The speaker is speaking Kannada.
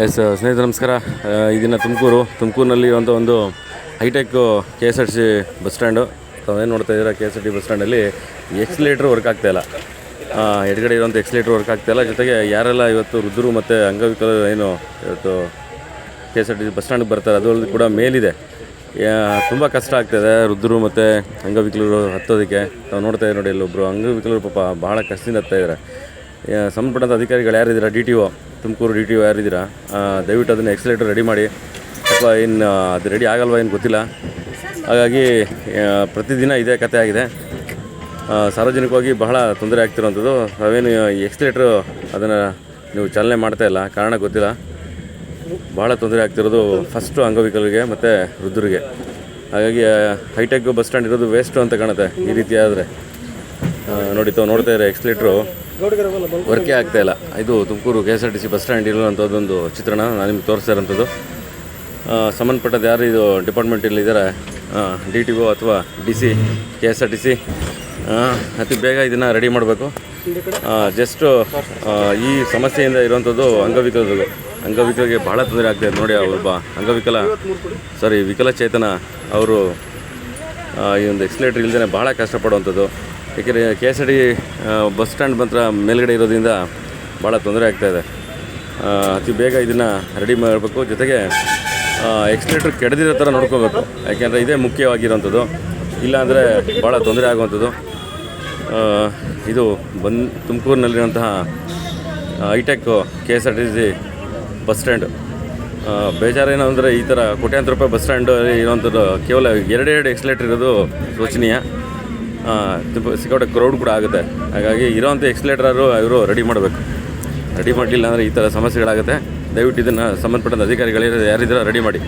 ಎಸ್ ಸ್ನೇಹಿತರೆ, ನಮಸ್ಕಾರ. ಇದನ್ನು ತುಮಕೂರು, ತುಮಕೂರಿನಲ್ಲಿ ಒಂದು ಒಂದು hitech K S R C bus stand. ತಾವೇನು ನೋಡ್ತಾ ಇದ್ದೀರಾ K S R T bus ಸ್ಟ್ಯಾಂಡಲ್ಲಿ ಎಕ್ಸಿಲೇಟ್ರ್ work ಆಗ್ತಾಯಿಲ್ಲ ಎಡಗಡೆ ಇರುವಂಥ ಎಕ್ಸಿಲೇಟ್ರ್ ವರ್ಕ್ ಆಗ್ತಾಯಿಲ್ಲ ಜೊತೆಗೆ ಯಾರೆಲ್ಲ ಇವತ್ತು ರುದ್ರು ಮತ್ತು ಅಂಗವಿಕಲರು ಏನು ಇವತ್ತು K S R T bus ಸ್ಟ್ಯಾಂಡ್ಗೆ ಬರ್ತಾರೆ ಅದು ಕೂಡ ಮೇಲಿದೆ. ತುಂಬ ಕಷ್ಟ ಆಗ್ತಾಯಿದೆ ವೃದ್ಧರು ಮತ್ತು ಅಂಗವಿಕಲರು ಹತ್ತೋದಕ್ಕೆ. ನಾವು ನೋಡ್ತಾ ಇದ್ದೀವಿ ನೋಡಿ ಇಲ್ಲೊಬ್ಬರು ಅಂಗವಿಕಲರು ಪಾಪ ಭಾಳ ಕಷ್ಟದಿಂದ ಹತ್ತಾಯಿದ್ದಾರೆ ಸಂಬಂಧಪಟ್ಟಂಥ ಅಧಿಕಾರಿಗಳು ಯಾರಿದ್ದೀರಾ? D T O Tumakuru D T ಯಾರಿದ್ದೀರಾ ದಯವಿಟ್ಟು ಅದನ್ನು ಎಕ್ಸಲೇಟರ್ ರೆಡಿ ಮಾಡಿ. ಅಥವಾ ಇನ್ನು ಅದು ರೆಡಿ ಆಗಲ್ವಾ ಏನು ಗೊತ್ತಿಲ್ಲ. ಹಾಗಾಗಿ ಪ್ರತಿದಿನ ಇದೇ ಕತೆ ಆಗಿದೆ. ಸಾರ್ವಜನಿಕವಾಗಿ ಬಹಳ ತೊಂದರೆ ಆಗ್ತಿರೋವಂಥದ್ದು. ನಾವೇನು ಎಕ್ಸ್ಲೇಟ್ರು ಅದನ್ನು ನೀವು ಚಾಲನೆ ಮಾಡ್ತಾ ಇಲ್ಲ. ಕಾರಣ ಗೊತ್ತಿಲ್ಲ. ಭಾಳ ತೊಂದರೆ ಆಗ್ತಿರೋದು ಫಸ್ಟು ಅಂಗವಿಕಲರಿಗೆ ಮತ್ತು ವೃದ್ಧರಿಗೆ. ಹಾಗಾಗಿ ಹೈಟೆಕ್ ಬಸ್ ಸ್ಟ್ಯಾಂಡ್ ಇರೋದು ವೇಸ್ಟು ಅಂತ ಕಾಣುತ್ತೆ ಈ ರೀತಿ ಆದರೆ. ನೋಡಿ ತಾವು ನೋಡ್ತಾ ಇರೋ ಎಕ್ಸ್ಲೇಟ್ರು ವರ್ಕೇ ಆಗ್ತಾ ಇಲ್ಲ. ಇದು Tumakuru K S R T C bus stand ಇರುವಂಥದ್ದೊಂದು ಚಿತ್ರಣ. ನಾನು ನಿಮ್ಗೆ ತೋರಿಸ್ತಾ ಇರೋಂಥದ್ದು. ಸಂಬಂಧಪಟ್ಟದ್ದು ಯಾರು ಇದು ಡಿಪಾರ್ಟ್ಮೆಂಟಲ್ಲಿ ಇದ್ದಾರೆ ಡಿ ಟಿ ಒ ಅಥವಾ D C K S R T C ಅತಿ ಬೇಗ ಇದನ್ನು ರೆಡಿ ಮಾಡಬೇಕು. ಜಸ್ಟು ಈ ಸಮಸ್ಯೆಯಿಂದ ಇರುವಂಥದ್ದು ಅಂಗವಿಕಲರಿಗೆ ಅಂಗವಿಕಲಿಗೆ ಬಹಳ ತೊಂದರೆ ಆಗ್ತಾಯಿದೆ ನೋಡಿ ಒಬ್ಬ ಅಂಗವಿಕಲ. ಸಾರಿ, ವಿಕಲಚೇತನ ಅವರು ಈ ಒಂದು ಎಕ್ಸ್ಲೇಟ್ರ್ ಇಲ್ಲದೇ ಭಾಳ ಕಷ್ಟಪಡುವಂಥದ್ದು. ಏಕೆಂದರೆ K S R T bus stand ಮಾತ್ರ ಮೇಲ್ಗಡೆ ಇರೋದ್ರಿಂದ ಭಾಳ ತೊಂದರೆ ಆಗ್ತಾಯಿದೆ ಅತಿ ಬೇಗ ಇದನ್ನು ರೆಡಿ ಮಾಡಬೇಕು. ಜೊತೆಗೆ ಎಕ್ಸ್ಲೇಟ್ರ್ ಕೆಡದಿರೋ ಥರ ನೋಡ್ಕೋಬೇಕು. ಯಾಕೆಂದರೆ ಇದೇ ಮುಖ್ಯವಾಗಿರೋವಂಥದ್ದು ಇಲ್ಲಾಂದರೆ ಭಾಳ ತೊಂದರೆ ಆಗುವಂಥದ್ದು. ಇದು ಬಂದ್, ತುಮಕೂರಿನಲ್ಲಿರುವಂತಹ hitech K S R T C bus stand. ಬೇಜಾರೇನು ಅಂದರೆ ಈ ಥರ ಕೋಟ್ಯಾಂತರ ರೂಪಾಯಿ ಬಸ್ ಸ್ಟ್ಯಾಂಡು ಇರೋವಂಥದ್ದು ಕೇವಲ ಎರಡೆರಡು ಎಕ್ಸ್ಲೇಟರ್ ಇರೋದು ಶೋಚನೀಯ. ತುಂಬ ಸಿಕ್ಕಾಪಟ್ಟೆ ಕ್ರೌಡ್ ಕೂಡ ಆಗುತ್ತೆ. ಹಾಗಾಗಿ ಇರೋವಂಥ ಎಕ್ಸ್ಲೇಟರು ಇವರು ರೆಡಿ ಮಾಡಬೇಕು. ರೆಡಿ ಮಾಡಲಿಲ್ಲ ಅಂದರೆ ಈ ಥರ ಸಮಸ್ಯೆಗಳಾಗುತ್ತೆ. ದಯವಿಟ್ಟು ಇದನ್ನು ಸಂಬಂಧಪಟ್ಟಂಥ ಅಧಿಕಾರಿಗಳಿರೋ ಯಾರಿದ್ದೀರೋ ರೆಡಿ ಮಾಡಿ.